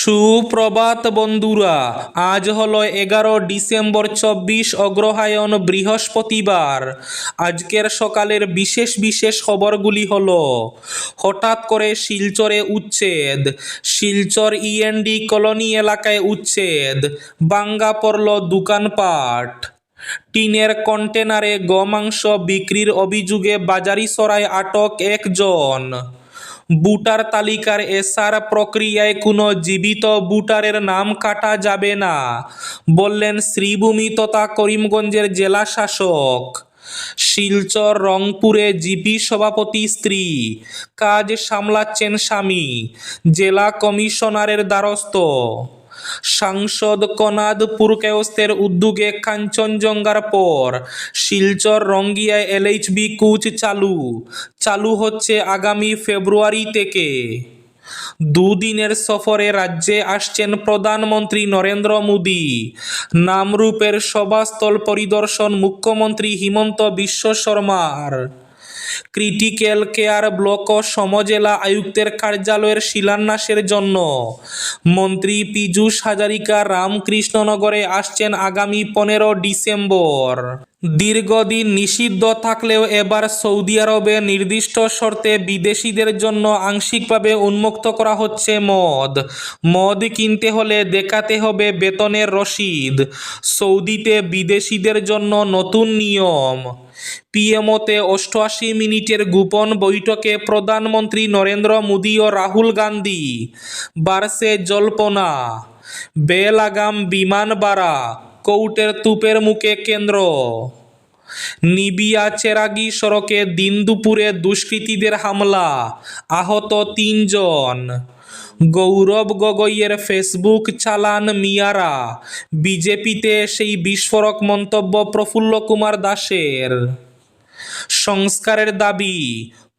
সুপ্রভাত বন্ধুরা, আজ হলো এগারো ডিসেম্বর চব্বিশ অগ্রহায়ণ বৃহস্পতিবার। আজকের সকালের বিশেষ বিশেষ খবরগুলি হল, হঠাৎ করে শিলচরে উচ্ছেদ, শিলচর ইএনডি কলোনি এলাকায় উচ্ছেদ বাঙ্গা পড়ল দোকানপাট। টিনের কন্টেনারে গমাংস বিক্রির অভিযোগে বাজারিসরায় আটক একজন। বুটার তালিকার এসআর প্রক্রিয়ায় কোনো জীবিত বুটারের নাম কাটা যাবে না, বললেন শ্রীভূমি তথা করিমগঞ্জের জেলা শাসক। শিলচর, রংপুরে জিপি সভাপতি স্ত্রী, কাজ সামলাচ্ছেন স্বামী, জেলা কমিশনারের দ্বারস্থ। সাংসদ কনাদ পুরকায়স্থের উদ্যোগে কাঞ্চনজঙ্ঘার পর শিলচর রঙ্গিয়ায় এলএইচবি কোচ চালু। চালু হচ্ছে আগামী ফেব্রুয়ারি থেকে। দুদিনের সফরে রাজ্যে আসছেন প্রধানমন্ত্রী নরেন্দ্র মোদী। নামরূপের সভাস্থল পরিদর্শন মুখ্যমন্ত্রী হিমন্ত বিশ্ব শর্মার। ক্রিটিক্যাল কেয়ার ব্লক ও সমজেলা আয়ুক্তের কার্যালয়ের শিলান্যাসের জন্য। মন্ত্রী পীযূষ হাজারিকা রামকৃষ্ণনগরে আসছেন আগামী পনেরো ডিসেম্বর। দীর্ঘদিন নিষিদ্ধ থাকলেও এবার সৌদি আরবে নির্দিষ্ট শর্তে বিদেশিদের জন্য আংশিকভাবে উন্মুক্ত করা হচ্ছে মদ। মদ কিনতে হলে দেখাতে হবে বেতনের রসিদ। সৌদিতে বিদেশিদের জন্য নতুন নিয়ম। পিএমওতে অষ্টআশি মিনিটের গোপন বৈঠকে প্রধানমন্ত্রী নরেন্দ্র মোদী ও রাহুল গান্ধী। বার্সে জল্পনা। বেলাগাম বিমান বাড়া কৌটের তুপের মুখে কেন্দ্র। নিবিয়া চেরাগি সড়কে দিন দুপুরে দুষ্কৃতীদের হামলা, আহত তিনজন। গৌরব গগৈয়ের ফেসবুক চালান মিয়ারা। বিজেপিতে সেই বিস্ফোরক মন্তব্য প্রফুল্ল কুমার দাসের। সংস্কারের দাবি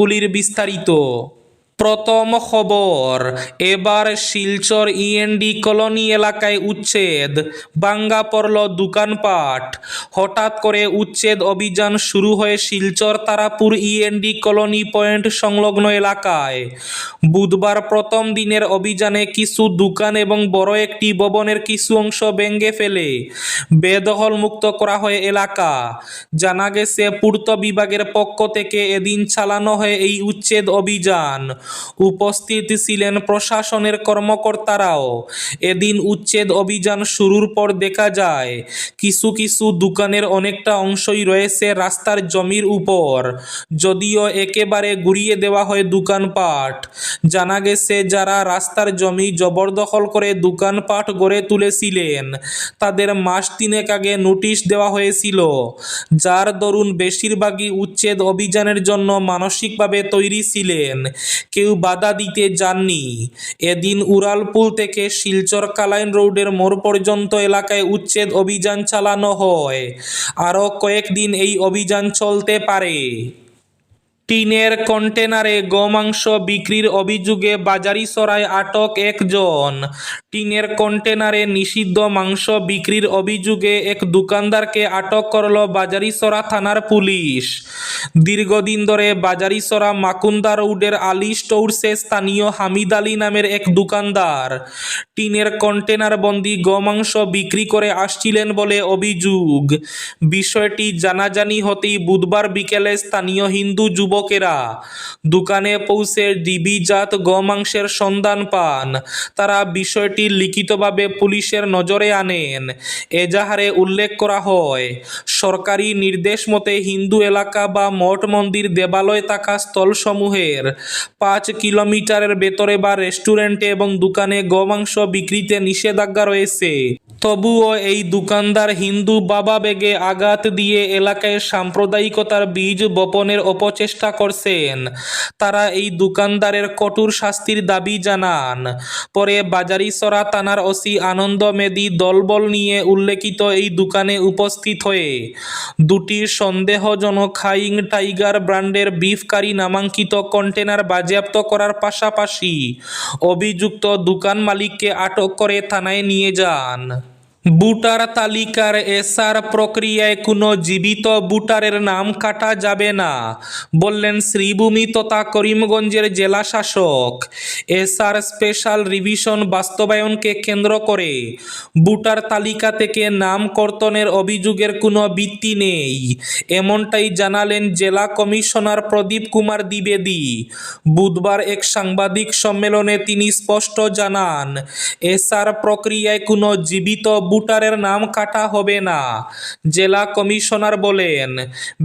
খবরগুলির বিস্তারিত। প্রথম খবর, এবার শিলচর ইএনডি কলোনি এলাকায় উচ্ছেদ বাঙ্গা পড়ল দোকানপাট। হঠাৎ করে উচ্ছেদ অভিযান শুরু হয়ে Silchar Tarapur END colony point সংলগ্ন এলাকায়। বুধবার প্রথম দিনের অভিযানে কিছু দোকান এবং বড় একটি ভবনের কিছু অংশ ভেঙে ফেলে। বেদখল মুক্ত করা হয় এলাকা। জানা গেছে, পূর্ত বিভাগের পক্ষ থেকে এদিন চালানো হয় এই উচ্ছেদ অভিযান। উপস্থিত ছিলেন প্রশাসনের কর্মকর্তারাও। এদিন উচ্ছেদ অভিযান শুরুর পর দেখা যায়, কিছু কিছু দোকানের অনেকটা অংশই রয়েছে রাস্তার জমির উপর। যদিও একেবারে গুড়িয়ে দেওয়া হয় দোকানপাট। জানা গেছে, যারা রাস্তার জমি জবরদখল করে দোকানপাট গড়ে তুলেছিলেন, তাদের মাস তিনেক আগে নোটিশ দেওয়া হয়েছিল। যার দরুন বেশিরভাগই উচ্ছেদ অভিযানের জন্য মানসিকভাবে তৈরি ছিলেন। কেউ বাধা দিতে যাননি। এদিন উড়ালপুল থেকে শিলচর কালাইন রোডের মোড় পর্যন্ত এলাকায় উচ্ছেদ অভিযান চালানো হয়। আরও কয়েকদিন এই অভিযান চলতে পারে। টিনের কন্টেনারে গোমাংস বিক্রির অভিযোগে বাজারিসরায় আটক একজন। টিনের কন্টেনারে নিষিদ্ধ মাংস বিক্রির অভিযোগে এক দোকানদারকে আটক করল বাজারিসরা থানার পুলিশ। দীর্ঘদিন ধরে বাজারিসরা মাকুন্দা রোডের আলি স্টোরসে স্থানীয় হামিদ আলী নামের এক দোকানদার। টিনের কন্টেনার বন্দি গোমাংস বিক্রি করে আসছিলেন বলে অভিযোগ। বিষয়টি জানাজানি হতেই বুধবার বিকেলে স্থানীয় হিন্দু যুবকেরা, দোকানে পৌঁছে ডিবিজাত গোমাংসের সন্ধান পান। তারা বিষয়টি লিখিতভাবে পুলিশের নজরে আনেন। এজাহারে উল্লেখ করা হয়, সরকারি নির্দেশ মতে হিন্দু এলাকা বা মঠ মন্দির দেবালয় থাকা স্থলসমূহের পাঁচ কিলোমিটারের ভেতরে বা রেস্টুরেন্টে এবং দোকানে গোমাংস বিক্রিতে নিষেধাজ্ঞা রয়েছে। তবুও এই দোকানদার হিন্দু বাবা বেগে আঘাত দিয়ে এলাকায় সাম্প্রদায়িকতার বীজ বপনের অপচেষ্টা করছেন। তারা এই দোকানদারের কঠোর শাস্তির দাবি জানান। পরে বাজারিসরা থানার ওসি আনন্দ মেদি দলবল নিয়ে উল্লেখিত এই দোকানে উপস্থিত হয়ে দুটি সন্দেহজনক হাইং টাইগার ব্র্যান্ডের বিফ কারি নামাঙ্কিত কন্টেনার বাজেয়াপ্ত করার পাশাপাশি অভিযুক্ত দোকান মালিককে আটক করে থানায় নিয়ে যান। বুটার তালিকার এসআর প্রক্রিয়ায় কোনো জীবিত বুটারের নাম কাটা যাবে না, বললেন শ্রীভূমি তথা করিমগঞ্জের জেলা শাসক। এসআর স্পেশাল রিভিশন বাস্তবায়নকে কেন্দ্র করে বুটার তালিকা থেকে নাম কর্তনের অভিযোগের কোনো ভিত্তি নেই। এমনটাই জানালেন জেলা কমিশনার প্রদীপ কুমার দ্বিবেদী। বুধবার এক সাংবাদিক সম্মেলনে তিনি স্পষ্ট জানান, এসআর প্রক্রিয়ায় কোনো জীবিত বুটারের নাম কাটা হবে না। জেলা কমিশনার বলেন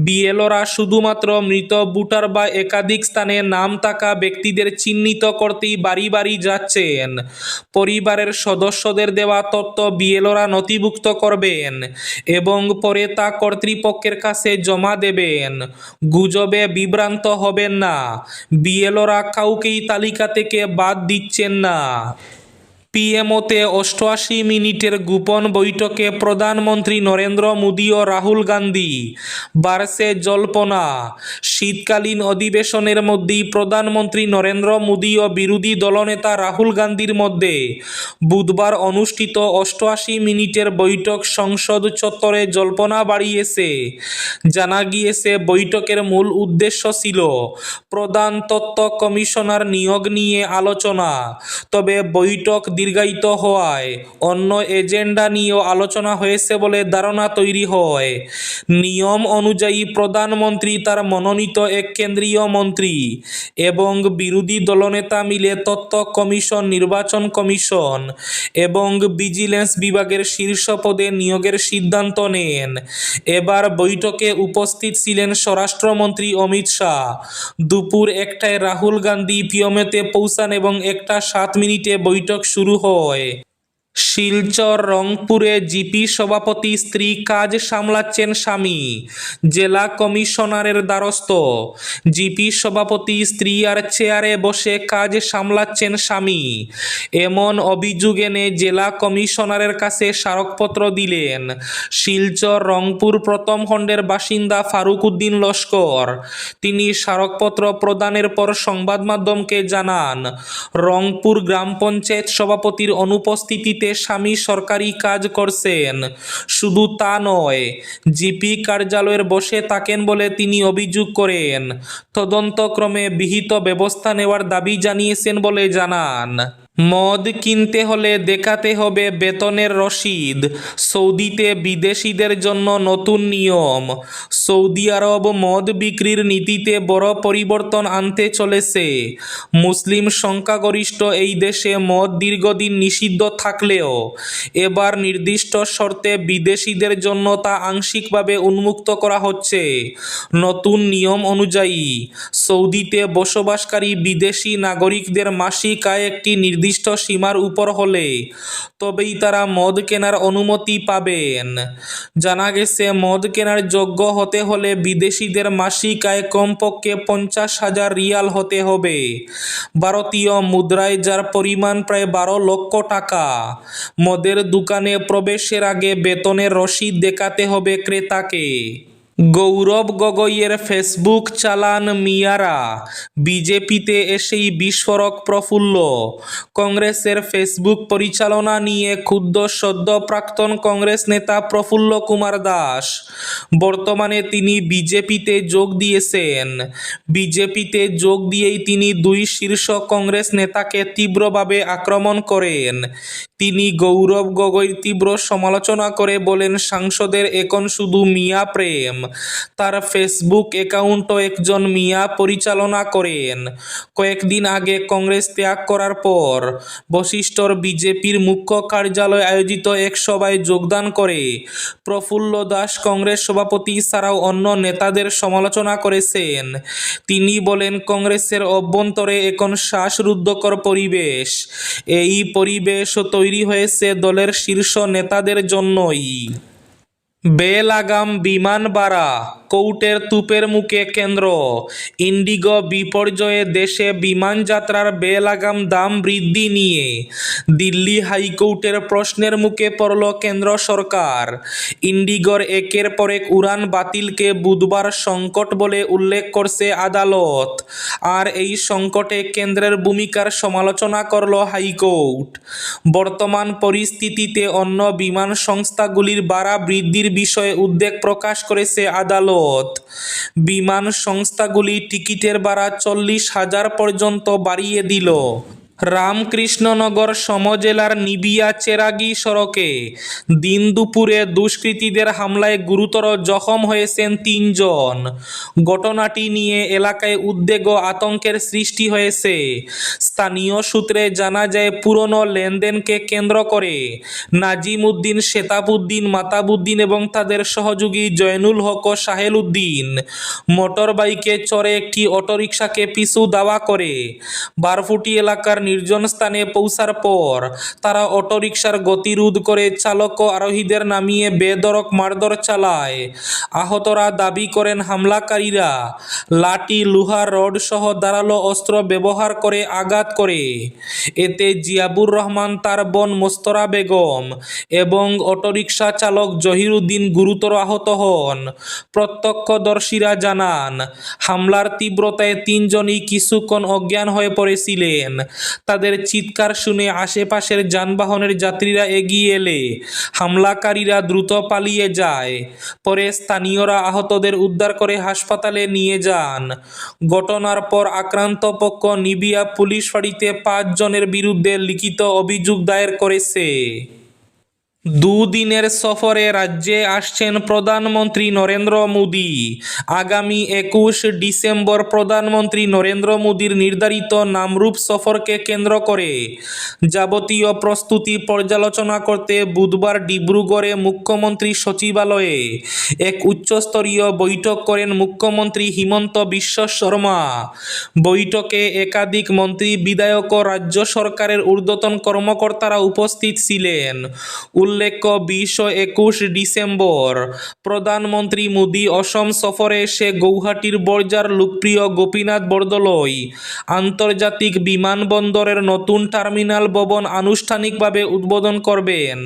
বিএলওরা শুধুমাত্র মৃত বুটার বা একাধিক স্থানে নাম থাকা ব্যক্তিদের চিহ্নিত করতেই বাড়ি বাড়ি যাচ্ছেন। পরিবারের সদস্যদের দেওয়া তথ্য বিএলওরা নথিভুক্ত করবেন এবং পরে তা কর্তৃপক্ষের কাছে জমা দেবেন। গুজবে বিভ্রান্ত হবেন না। বিএলওরা কাউকেই তালিকা থেকে বাদ দিচ্ছেন না। পিএমওতে অষ্টআশি মিনিটের গোপন বৈঠকে প্রধানমন্ত্রী নরেন্দ্র মোদী ও রাহুল গান্ধী। বারসে জল্পনা। শীতকালীন অধিবেশনের মধ্যেই প্রধানমন্ত্রী নরেন্দ্র মোদী ও বিরোধী দলনেতা রাহুল গান্ধীর মধ্যে বুধবার অনুষ্ঠিত অষ্টআশি মিনিটের বৈঠক সংসদ চত্বরে জল্পনা বাড়িয়েছে। জানা গিয়েছে, বৈঠকের মূল উদ্দেশ্য ছিল প্রধান তত্ত্ব কমিশনার নিয়োগ নিয়ে আলোচনা। তবে বৈঠক দীর্ঘায়িত হওয়ায় অন্য এজেন্ডা নিয়েও আলোচনা হয়েছে বলে ধারণা তৈরি হয়। নিয়ম অনুযায়ী প্রধানমন্ত্রী তার মনোনীত এক কেন্দ্রীয় মন্ত্রী এবং বিরোধী দলনেতা মিলে তথ্য কমিশন, নির্বাচন কমিশন এবং ভিজিলেন্স বিভাগের শীর্ষ পদে নিয়োগের সিদ্ধান্ত নেন। এবার বৈঠকে উপস্থিত ছিলেন স্বরাষ্ট্রমন্ত্রী অমিত শাহ। দুপুর একটায় রাহুল গান্ধী পিয়মেতে পৌঁছান এবং একটা সাত মিনিটে বৈঠক শুরু হয় শিলচর, রংপুরে জিপি সভাপতি স্ত্রী কাজ সামলাচ্ছেন স্বামী। জেলা কমিশনারের দ্বারস্থ। জিপি সভাপতি স্ত্রী আর চেয়ারে বসে কাজ সামলাচ্ছেন স্বামী। এমন অভিযোগ এনে জেলা কমিশনারের কাছে স্মারকপত্র দিলেন শিলচর, রংপুর প্রথম খণ্ডের বাসিন্দা ফারুক উদ্দিন লস্কর। তিনি স্মারকপত্র প্রদানের পর সংবাদ মাধ্যমকে জানান, রংপুর গ্রাম পঞ্চায়েত সভাপতির অনুপস্থিতিতে স্বামী সরকারি কাজ করছেন। শুধু তা নয়, জিপি কার্যালয়ের বসে থাকেন বলে তিনি অভিযোগ করেন। তদন্তক্রমে বিহিত ব্যবস্থা নেওয়ার দাবি জানিয়েছেন বলে জানান। মদ কিনতে হলে দেখাতে হবে বেতনের রসিদ। সৌদিতে বিদেশিদের জন্য নতুন নিয়ম। সৌদি আরব মদ বিক্রির নীতিতে বড় পরিবর্তন আনতে চলেছে। মুসলিম সংখ্যাগরিষ্ঠ এই দেশে মদ দীর্ঘদিন নিষিদ্ধ থাকলেও, এবার নির্দিষ্ট শর্তে বিদেশিদের জন্য তা আংশিকভাবে উন্মুক্ত করা হচ্ছে। নতুন নিয়ম অনুযায়ী, সৌদিতে বসবাসকারী বিদেশি নাগরিকদের মাসিক আয় একটি নির্দিষ্ট সীমার উপর হলে, তবেই তারা মদ কেনার অনুমতি পাবেন। জানা গেছে, মদ কেনার যোগ্য হতে হলে বিদেশিদের মাসিক আয় কমপক্ষে পঞ্চাশ হাজার রিয়াল হতে হবে। ভারতীয় মুদ্রায়, যার পরিমাণ প্রায় বারো লক্ষ টাকা, মদের দোকানে প্রবেশের আগে বেতনের রসিদ দেখাতে হবে ক্রেতাকে। গৌরব গগৈয়ের ফেসবুক চালান মিয়ারা। বিজেপিতে এসেই বিস্ফোরক প্রফুল্ল। কংগ্রেসের ফেসবুক পরিচালনা নিয়ে ক্ষুদ্র সদ্য প্রাক্তন কংগ্রেস নেতা প্রফুল্ল কুমার দাস। বর্তমানে তিনি বিজেপিতে যোগ দিয়েছেন। বিজেপিতে যোগ দিয়েই তিনি দুই শীর্ষ কংগ্রেস নেতাকে তীব্রভাবে আক্রমণ করেন। তিনি গৌরব গগৈর তীব্র সমালোচনা করে বলেন, সাংসদের এখন শুধু মিয়া প্রেম। তার ফেসবুক অ্যাকাউন্টও একজন মিয়া পরিচালনা করেন। কয়েকদিন আগে কংগ্রেস ত্যাগ করার পর বশিষ্ঠর বিজেপির মুখ্য কার্যালয়ে আয়োজিত এক সভায় যোগদান করে। প্রফুল্ল দাস কংগ্রেস সভাপতি ছাড়াও অন্য নেতাদের সমালোচনা করেছেন। তিনি বলেন, কংগ্রেসের অভ্যন্তরে এখন শ্বাসরুদ্ধকর পরিবেশ। এই পরিবেশ তৈরি হয়েছে দলের শীর্ষ নেতাদের জন্যই। বেলাগাম বিমান ভাড়া। কৌটের তুপের মুখে কেন্দ্র। ইন্ডিগো বিপর্যয়ে দেশে বিমান যাত্রার বেলাগাম দাম বৃদ্ধি নিয়ে দিল্লি হাইকোর্টের প্রশ্নের মুখে পড়ল কেন্দ্র সরকার। ইন্ডিগোর একের পর এক উড়ান বাতিলকে বুধবার সংকট বলে উল্লেখ করছে আদালত। আর এই সংকটে কেন্দ্রের ভূমিকার সমালোচনা করল হাইকোর্ট। বর্তমান পরিস্থিতিতে অন্য বিমান সংস্থাগুলির ভাড়া বৃদ্ধির বিষয়ে উদ্বেগ প্রকাশ করেছে আদালত। বিমান সংস্থাগুলি টিকিটের ভাড়া চল্লিশ হাজার পর্যন্ত বাড়িয়ে দিল। রামকৃষ্ণনগর সমজেলার নিবিয়া চেরাগি সড়কে দিন দুপুরে দুষ্কৃতীদের হামলায় গুরুতর জখম হয়েছেন তিনজন। ঘটনাটি নিয়ে এলাকায় উদ্বেগ ও আতঙ্কের সৃষ্টি হয়েছে। স্থানীয় সূত্রে জানা যায়, পুরনো লেনদেনকে কেন্দ্র করে নাজিম উদ্দিন শেতাবুদ্দিন মাতাবুদ্দিন এবং তাদের সহযোগী জয়নুল হক ও সাহেল উদ্দিন মোটর বাইকে চড়ে একটি অটোরিকশাকে পিছু দাওয়া করে বারফুটি এলাকার নির্জন স্থানে পৌঁছার পর তারা অটোরিকশার গতিরোধ করে চালক ও আরোহীদের নামিয়ে বেদরক মারধর চালায়। আহতরা দাবি করেন, হামলাকারীরা লাঠি, লোহা, রড সহ ধারালো অস্ত্র ব্যবহার করে আঘাত করে। এতে জিয়াবুর রহমান, তার বোন মোস্তরা বেগম এবং অটোরিকশা চালক জহিরুদ্দিন গুরুতর আহত হন। প্রত্যক্ষদর্শীরা জানান, হামলার তীব্রতায় তিনজনই কিছুক্ষণ অজ্ঞান হয়ে পড়েছিলেন। তাদের চিৎকার শুনে আশেপাশের যানবাহনের যাত্রীরা এগিয়ে এলে। হামলাকারীরা দ্রুত পালিয়ে যায়। পরে স্থানীয়রা আহতদের উদ্ধার করে হাসপাতালে নিয়ে যান। ঘটনার পর আক্রান্ত পক্ষ নিবিয়া পুলিশ ফাঁড়িতে পাঁচ জনের বিরুদ্ধে লিখিত অভিযোগ দায়ের করেছে। দুদিনের সফরে রাজ্যে আসছেন প্রধানমন্ত্রী নরেন্দ্র মোদী। আগামী একুশ ডিসেম্বর প্রধানমন্ত্রী নরেন্দ্র মোদীর নির্ধারিত নামরূপ সফরকে কেন্দ্র করে যাবতীয় প্রস্তুতি পর্যালোচনা করতে বুধবার ডিব্রুগড়ে মুখ্যমন্ত্রী সচিবালয়ে এক উচ্চস্তরীয় বৈঠক করেন মুখ্যমন্ত্রী হিমন্ত বিশ্ব শর্মা। বৈঠকে একাধিক মন্ত্রী, বিধায়ক ও রাজ্য সরকারের ঊর্ধ্বতন কর্মকর্তারা উপস্থিত ছিলেন। উল্লেখ্য, বিশ একুশ ডিসেম্বর, প্রধানমন্ত্রী মোদী অসম সফরে এসে গৌহাটির বর্জার লোকপ্রিয় গোপীনাথ বরদলৈ আন্তর্জাতিক বিমানবন্দরের নতুন টার্মিনাল ভবন আনুষ্ঠানিকভাবে উদ্বোধন করবেন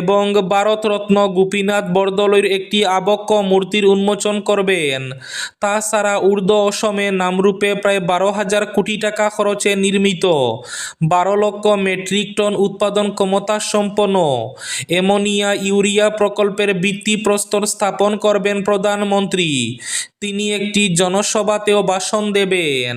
এবং ভারতরত্ন গোপীনাথ বরদলৈর একটি আবক্ষ মূর্তির উন্মোচন করবেন। তাছাড়া ঊর্ধ্ব অসমে নামরূপে প্রায় বারো হাজার কোটি টাকা খরচে নির্মিত, বারো লক্ষ মেট্রিক টন উৎপাদন ক্ষমতা সম্পন্ন অ্যামোনিয়া ইউরিয়া প্রকল্পের ভিত্তি প্রস্তর স্থাপন করবেন প্রধানমন্ত্রী। তিনি একটি জনসভাতেও ভাষণ দেবেন।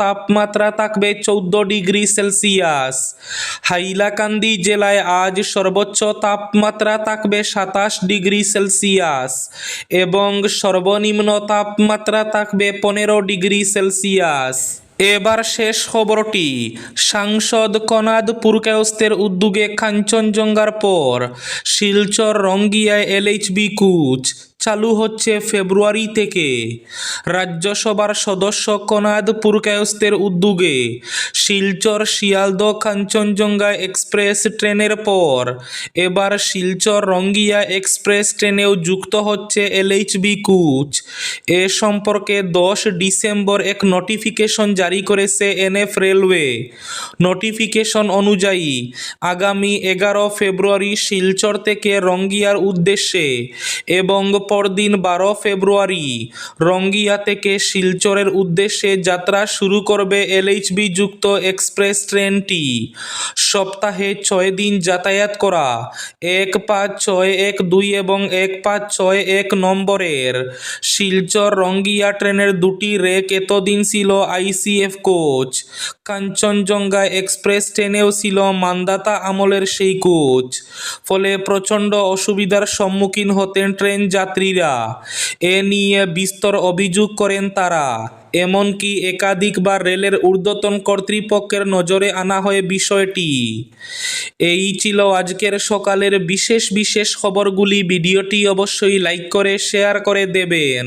তাপমাত্রা থাকবে চৌদ্দ ডিগ্রি সেলসিয়াস। হাইলাকান্দি জেলায় আজ সর্বোচ্চ তাপমাত্রা থাকবে সাতাশ ডিগ্রি সেলসিয়াস এবং সর্বনিম্ন তাপমাত্রা থাকবে পনেরো ডিগ্রি সেলসিয়াস। এবার শেষ খবরটি, সাংসদ কনাদ পুরকায়স্তের উদ্যোগে কাঞ্চনজঙ্ঘার পর শিলচর রঙ্গিয়ায় এলএইচবি কুচ। চালু হচ্ছে ফেব্রুয়ারি থেকে। রাজ্যসভার সদস্য কনাদ পুরকায়স্তের উদ্যোগে শিলচর শিয়ালদ কাঞ্চনজঙ্ঘা এক্সপ্রেস ট্রেনের পর এবার শিলচর রঙ্গিয়া এক্সপ্রেস ট্রেনেও যুক্ত হচ্ছে এলএইচবি কুচ। এ সম্পর্কে দশ ডিসেম্বর এক নোটিফিকেশন জারি করেছে এনএফ রেলওয়ে। নোটিফিকেশন অনুযায়ী, আগামী এগারো ফেব্রুয়ারি শিলচর থেকে রঙ্গিয়ার উদ্দেশ্যে এবং পরদিন বারো ফেব্রুয়ারি। রঙ্গিয়া থেকে শিলচরের উদ্দেশ্যে যাত্রা শুরু করবে এলএইচবি যুক্ত এক্সপ্রেস ট্রেনটি। সপ্তাহে ছয় দিন যাতায়াত করা, এক পাঁচ ছয় এক দুই এবং এক পাঁচ ছয় এক নম্বরের। শিলচর রঙ্গিয়া ট্রেনের দুটি রেক এতদিন ছিল আইসিএফ কোচ, কাঞ্চনজঙ্ঘা এক্সপ্রেস ট্রেনেও ছিল মান্দাতা আমলের সেই কোচ। ফলে প্রচণ্ড অসুবিধার সম্মুখীন হতেন ট্রেন যাত্রীরা এ নিয়ে বিস্তর অভিযোগ করেন তারা। এমনকি একাধিকবার রেলের ঊর্ধ্বতন কর্তৃপক্ষের নজরে আনা হয় বিষয়টি। এই ছিল আজকের সকালের বিশেষ বিশেষ খবরগুলি। ভিডিওটি অবশ্যই লাইক করে, শেয়ার করে দেবেন।